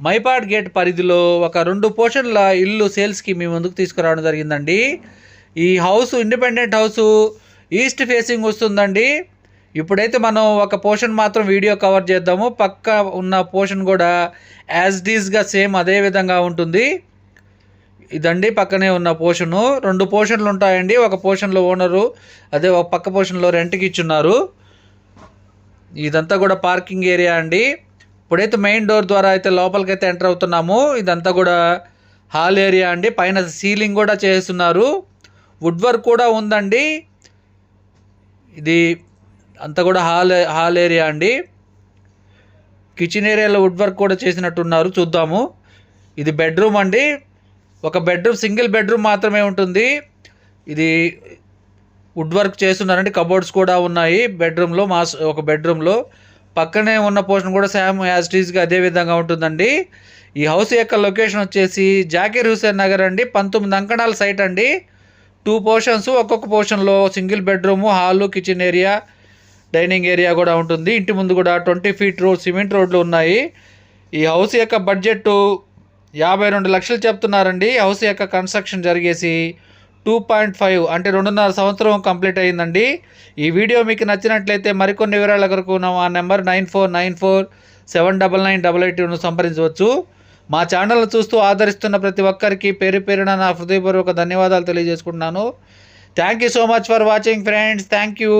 Mypadu gate పరిధిలో ఒక రెండు పోర్షన్ల ఇల్లు సేల్స్కి మీ ముందుకు తీసుకురావడం జరిగిందండి. ఈ house independent house east facing వస్తుందండి. ఇప్పుడైతే మనం ఒక పోర్షన్ మాత్రం వీడియో కవర్ చేద్దాము. పక్క ఉన్న పోర్షన్ కూడా యాజ్ డీస్గా సేమ్ అదే విధంగా ఉంటుంది. ఇదండి పక్కనే ఉన్న పోర్షను. రెండు పోర్షన్లు ఉంటాయండి. ఒక పోర్షన్లో ఓనరు అదే ఒక పక్క పోర్షన్లో రెంట్కి ఇచ్చున్నారు. ఇదంతా కూడా పార్కింగ్ ఏరియా అండి. ఇప్పుడైతే మెయిన్ డోర్ ద్వారా అయితే లోపలికి అయితే ఎంటర్ అవుతున్నాము ఇదంతా కూడా హాల్ ఏరియా అండి. పైన సీలింగ్ కూడా చేస్తున్నారు. వుడ్ వర్క్ కూడా ఉందండి. ఇది అంతా కూడా హాల్ హాల్ ఏరియా అండి. కిచెన్ ఏరియాలో వుడ్ వర్క్ కూడా చేసినట్టున్నారు. చూద్దాము. ఇది బెడ్రూమ్ అండి. ఒక బెడ్రూమ్ సింగిల్ బెడ్రూమ్ మాత్రమే ఉంటుంది. ఇది వుడ్ వర్క్ చేస్తున్నారండి. కబోర్డ్స్ కూడా ఉన్నాయి బెడ్రూమ్లో మాస్ ఒక బెడ్రూమ్లో పక్కనే ఉన్న పోర్షన్ కూడా శామ్ యాజ్ టీజ్గా అదే విధంగా ఉంటుందండి. ఈ హౌస్ యొక్క లొకేషన్ వచ్చేసి జాకీర్ హుసేన్ నగర్ అండి. పంతొమ్మిది అంకణాల సైట్ అండి. టూ పోర్షన్స్ ఒక్కొక్క పోర్షన్లో single bedroom hall kitchen area dining area కూడా ఉంటుంది. ఇంటి ముందు కూడా ట్వంటీ ఫీట్ రోడ్ సిమెంట్ రోడ్లు ఉన్నాయి. ఈ హౌస్ యొక్క బడ్జెట్ యాభై రెండు లక్షలు చెప్తున్నారండి. హౌస్ యొక్క కన్స్ట్రక్షన్ జరిగేసి టూ పాయింట్ ఫైవ్ అంటే రెండున్నర సంవత్సరం కంప్లీట్ అయ్యిందండి. ఈ వీడియో మీకు నచ్చినట్లయితే మరికొన్ని వివరాల కొరకు నా number nine four nine four seven double nine double ఎయిట్ను సంప్రదించవచ్చు. మా ఛానల్ను చూస్తూ ఆదరిస్తున్న ప్రతి ఒక్కరికి పేరు పేరున నా హృదయపూర్వక ధన్యవాదాలు తెలియజేసుకుంటున్నాను. Thank you so much for watching friends. Thank you.